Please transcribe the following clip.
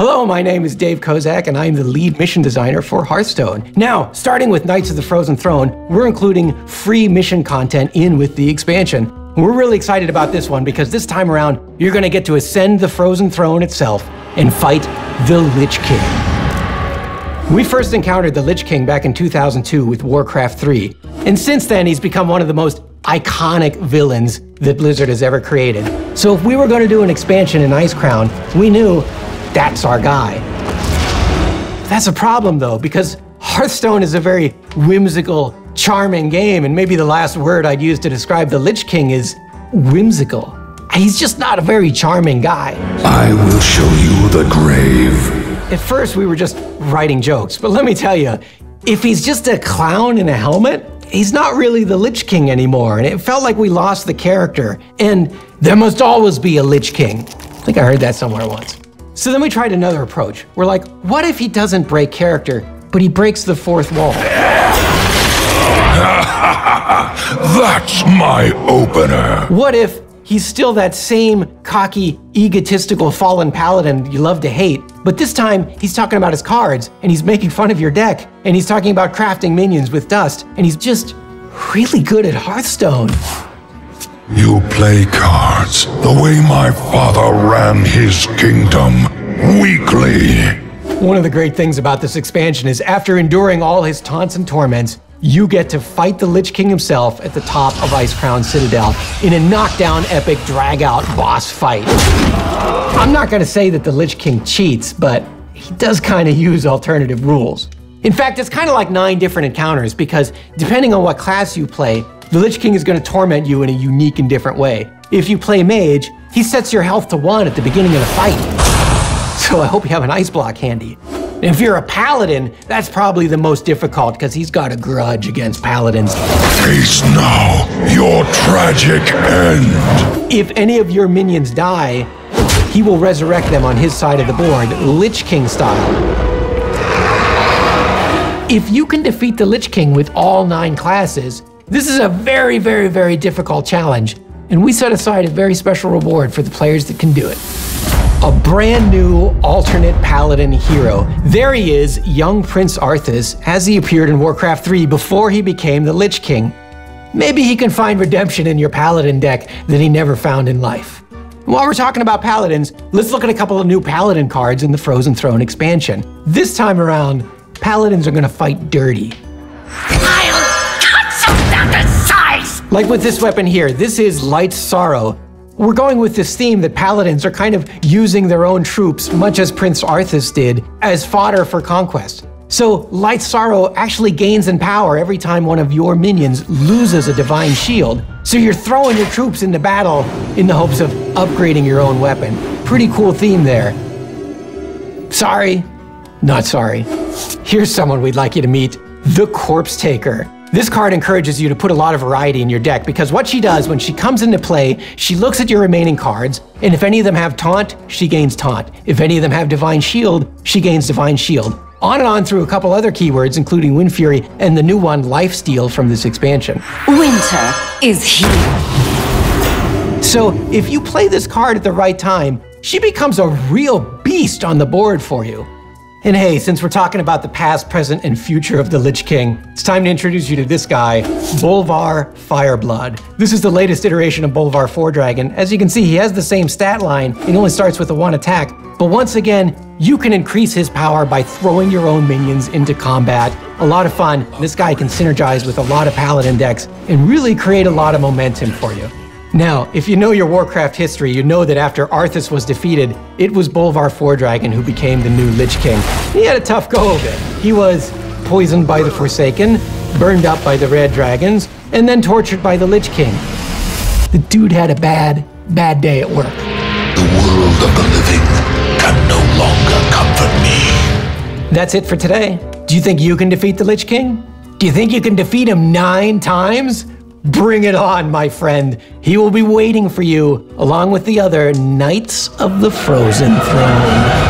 Hello, my name is Dave Kozak, and I'm the lead mission designer for Hearthstone. Now, starting with Knights of the Frozen Throne, we're including free mission content in with the expansion. We're really excited about this one because this time around, you're going to get to ascend the Frozen Throne itself and fight the Lich King. We first encountered the Lich King back in 2002 with Warcraft 3, and since then he's become one of the most iconic villains that Blizzard has ever created. So if we were going to do an expansion in Ice Crown, we knew that's our guy. That's a problem though, because Hearthstone is a very whimsical, charming game, and maybe the last word I'd use to describe the Lich King is whimsical. He's just not a very charming guy. I will show you the grave. At first, we were just writing jokes, but let me tell you, if he's just a clown in a helmet, he's not really the Lich King anymore, and it felt like we lost the character. And there must always be a Lich King. I think I heard that somewhere once. So then we tried another approach. We're like, what if he doesn't break character, but he breaks the fourth wall? That's my opener. What if he's still that same cocky, egotistical fallen paladin you love to hate, but this time he's talking about his cards and he's making fun of your deck and he's talking about crafting minions with dust and he's just really good at Hearthstone. You play cards the way my father ran his kingdom, weakly. One of the great things about this expansion is after enduring all his taunts and torments, you get to fight the Lich King himself at the top of Icecrown Citadel in a knockdown epic drag-out boss fight. I'm not gonna say that the Lich King cheats, but he does kind of use alternative rules. In fact, it's kind of like nine different encounters because depending on what class you play, the Lich King is going to torment you in a unique and different way. If you play Mage, he sets your health to one at the beginning of the fight. So I hope you have an ice block handy. If you're a Paladin, that's probably the most difficult because he's got a grudge against Paladins. Face now your tragic end. If any of your minions die, he will resurrect them on his side of the board, Lich King style. If you can defeat the Lich King with all nine classes, this is a very, very, very difficult challenge, and we set aside a very special reward for the players that can do it. A brand new alternate paladin hero. There he is, young Prince Arthas, as he appeared in Warcraft 3 before he became the Lich King. Maybe he can find redemption in your paladin deck that he never found in life. While we're talking about paladins, let's look at a couple of new paladin cards in the Frozen Throne expansion. This time around, paladins are gonna fight dirty. Like with this weapon here, this is Light Sorrow. We're going with this theme that paladins are kind of using their own troops, much as Prince Arthas did, as fodder for conquest. So Light Sorrow actually gains in power every time one of your minions loses a divine shield. So you're throwing your troops into battle in the hopes of upgrading your own weapon. Pretty cool theme there. Sorry, not sorry. Here's someone we'd like you to meet, the Corpse Taker. This card encourages you to put a lot of variety in your deck because what she does when she comes into play, she looks at your remaining cards, and if any of them have Taunt, she gains Taunt. If any of them have Divine Shield, she gains Divine Shield. On and on through a couple other keywords, including Wind Fury and the new one, Lifesteal from this expansion. Winter is here. So if you play this card at the right time, she becomes a real beast on the board for you. And hey, since we're talking about the past, present, and future of the Lich King, it's time to introduce you to this guy, Bolvar Fireblood. This is the latest iteration of Bolvar Four Fordragon. As you can see, he has the same stat line. He only starts with a one attack. But once again, you can increase his power by throwing your own minions into combat. A lot of fun. This guy can synergize with a lot of paladin decks and really create a lot of momentum for you. Now, if you know your Warcraft history, you know that after Arthas was defeated, it was Bolvar Fordragon who became the new Lich King. He had a tough go of it. He was poisoned by the Forsaken, burned up by the Red Dragons, and then tortured by the Lich King. The dude had a bad, bad day at work. The world of the living can no longer comfort me. That's it for today. Do you think you can defeat the Lich King? Do you think you can defeat him nine times? Bring it on, my friend. He will be waiting for you, along with the other Knights of the Frozen Throne.